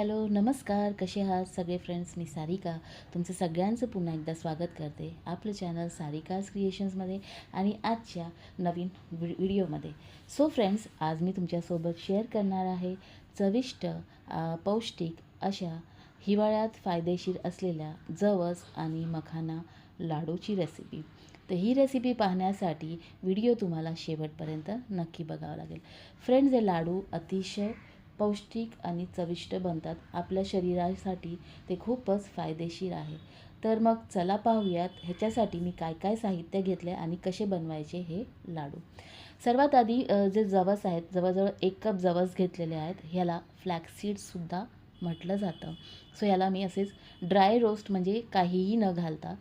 Hello नमस्कार. कसे आहात सगळे फ्रेंड्स मी सारिका. तुमचं सगळ्यांचं पुन्हा एकदा स्वागत करते आपलं चॅनल सारिकाज क्रिएशन्समध्ये आणि आजच्या नवीन व्हि व्हिडिओमध्ये सो फ्रेंड्स आज मी तुमच्यासोबत शेअर करणार आहे चविष्ट पौष्टिक अशा हिवाळ्यात फायदेशीर असलेल्या जवस आणि मखाना लाडूची रेसिपी तर ही रेसिपी पाहण्यासाठी व्हिडिओ तुम्हाला शेवटपर्यंत नक्की बघावा लागेल. फ्रेंड्स हे लाडू अतिशय पौष्टिक आणि चविष्ट बनतात. आपल्या शरीरासाठी ते खूपच फायदेशीर आहे. तर मग चला पाहूयात ह्याच्यासाठी मी काय काय साहित्य घेतलं आणि कसे बनवायचे हे लाडू. सर्वात आधी जे जवस आहेत जवळजवळ एक कप जवस घेतलेले आहेत ह्याला फ्लॅक्सीडसुद्धा म्हटलं जातं. सो ह्याला मी असेच ड्राय रोस्ट म्हणजे काहीही न घालता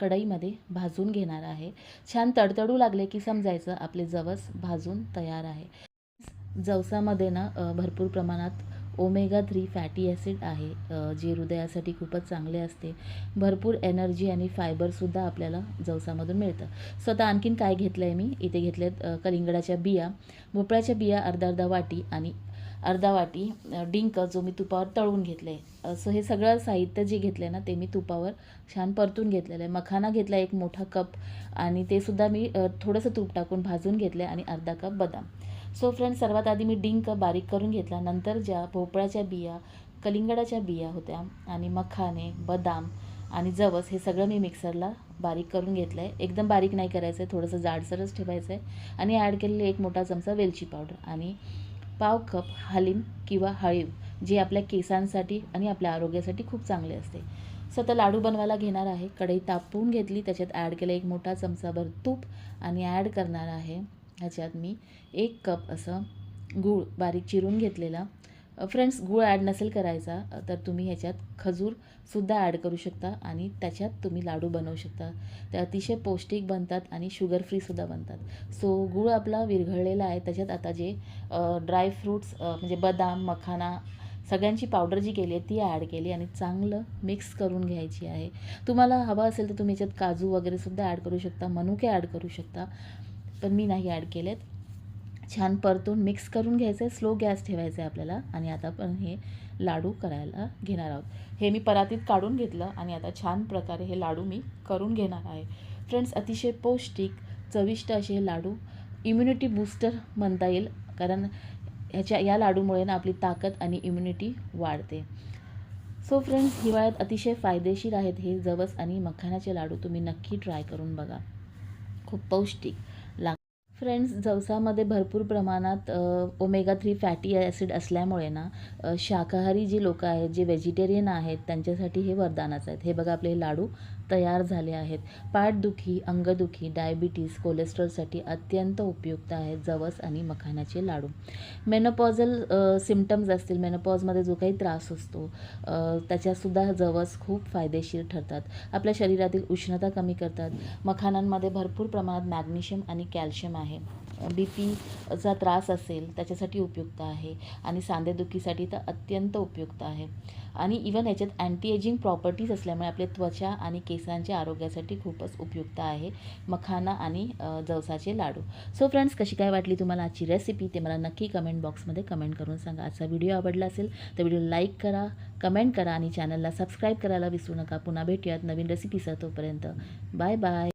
कढईमध्ये भाजून घेणार आहे. छान तडतडू लागले की समजायचं आपले जवस भाजून तयार आहे. जवसामध्ये ना भरपूर प्रमाणात ओमेगा थ्री फॅटी ॲसिड आहे जे हृदयासाठी खूपच चांगले असते. भरपूर एनर्जी आणि फायबरसुद्धा आपल्याला जवसामधून मिळतं. सो आता आणखीन काय घेतलं आहे मी? इथे घेतलेत कलिंगडाच्या बिया. भोपळ्याच्या बिया अर्धा अर्धा वाटी आणि अर्धा वाटी डिंक जो मी तुपावर तळून घेतले सो हे सगळं साहित्य जे घेतलं आहे ना ते मी तुपावर छान परतून घेतलेलं आहे. मखाना घेतला एक मोठा कप आणि ते सुद्धा मी थोडंसं तूप टाकून भाजून घेतलं आहे आणि अर्धा कप बदाम. सो फ्रेंड्स सर्वात आधी मी डिंक बारीक करून घेतला. नंतर ज्या भोपळ्याच्या बिया कलिंगडाच्या बिया होत्या आणि मखाने बदाम आणि जवस हे सगळं मी मिक्सरला बारीक करून घेतलं आहे एकदम बारीक नाही करायचं आहे थोडंसं जाडसरच ठेवायचं आहे आणि ॲड केलेले एक मोठा चमचा वेलची पावडर आणि पाव कप हालीम किंवा हळीव जे आपल्या केसांसाठी आणि आपल्या आरोग्यासाठी खूप चांगले असते. सो आता लाडू बनवायला घेणार आहे. कढई तापवून घेतली त्याच्यात ॲड केलं एक मोठा चमचाभर तूप आणि ॲड करणार आहे. ह्याच्यात मी एक कप असं गूळ बारीक चिरून घेतलेला. फ्रेंड्स गूळ ॲड नसेल करायचा तर तुम्ही ह्याच्यात खजूरसुद्धा ॲड करू शकता आणि त्याच्यात तुम्ही लाडू बनवू शकता. ते अतिशय पौष्टिक बनतात आणि शुगर फ्रीसुद्धा बनतात. सो गूळ आपला विरघळलेला आहे. त्याच्यात आता जे ड्राय फ्रूट्स म्हणजे बदाम मखाना सगळ्यांची पावडर जी केली आहे ती ॲड केली आणि चांगलं मिक्स करून घ्यायची आहे. तुम्हाला हवं असेल तर तुम्ही याच्यात काजू वगैरेसुद्धा ॲड करू शकता मनुके ॲड करू शकता. पण मी नाही ॲड केलेत. छान परतून मिक्स करून घ्यायचं आहे स्लो गॅस ठेवायचा आहे आपल्याला आणि आता पण हे लाडू करायला घेणार आहोत. हे मी परातीत काढून घेतलं आणि आता छान प्रकारे हे लाडू मी करून घेणार आहे. फ्रेंड्स अतिशय पौष्टिक चविष्ट असे हे लाडू इम्युनिटी बूस्टर म्हणता येईल कारण ह्याच्या या लाडूमुळे ना आपली ताकद आणि इम्युनिटी वाढते. सो फ्रेंड्स हिवाळ्यात अतिशय फायदेशीर आहेत हे जवस आणि मखानाचे लाडू तुम्ही नक्की ट्राय करून बघा. खूप पौष्टिक. फ्रेंड्स जवसामध्ये भरपूर प्रमाणात ओमेगा थ्री फॅटी ॲसिड असल्यामुळे ना शाकाहारी जी लोकं आहेत जे व्हेजिटेरियन आहेत त्यांच्यासाठी हे वरदानच आहेत. हे बघा आपले लाडू. तयार झाले आहेत. पाठदुखी अंगदुखी डायबिटीज कोलेस्ट्रॉलसाठी अत्यंत उपयुक्त आहेत जवस आणि मखाण्याचे लाडू. मेनोपॉझल सिमटम्स असतील मेनोपॉजमध्ये जो काही त्रास असतो त्याच्यासुद्धा जवस खूप फायदेशीर ठरतात. आपल्या शरीरातील उष्णता कमी करतात. मखानांमध्ये भरपूर प्रमाणात मॅग्नेशियम आणि कॅल्शियम आहे. बी पीचा त्रास असेल त्याच्यासाठी उपयुक्त आहे आणि सांधेदुखीसाठी तर अत्यंत उपयुक्त आहे. आणि इवन याच्यात अँटी एजिंग प्रॉपर्टीज असल्यामुळे आपल्या त्वचा आणि केसांच्या आरोग्यासाठी खूपच उपयुक्त आहे. मखाना आणि जवसाचे लाडू. सो फ्रेंड्स कशी काय वाटली तुम्हाला आजची रेसिपी ते मला नक्की कमेंट बॉक्समध्ये कमेंट करून सांगा. आजचा व्हिडिओ आवडला असेल तर व्हिडिओ लाईक करा कमेंट करा आणि चॅनलला सबस्क्राईब करायला विसरू नका. पुन्हा भेटूयात नवीन रेसिपीसह तोपर्यंत. Bye bye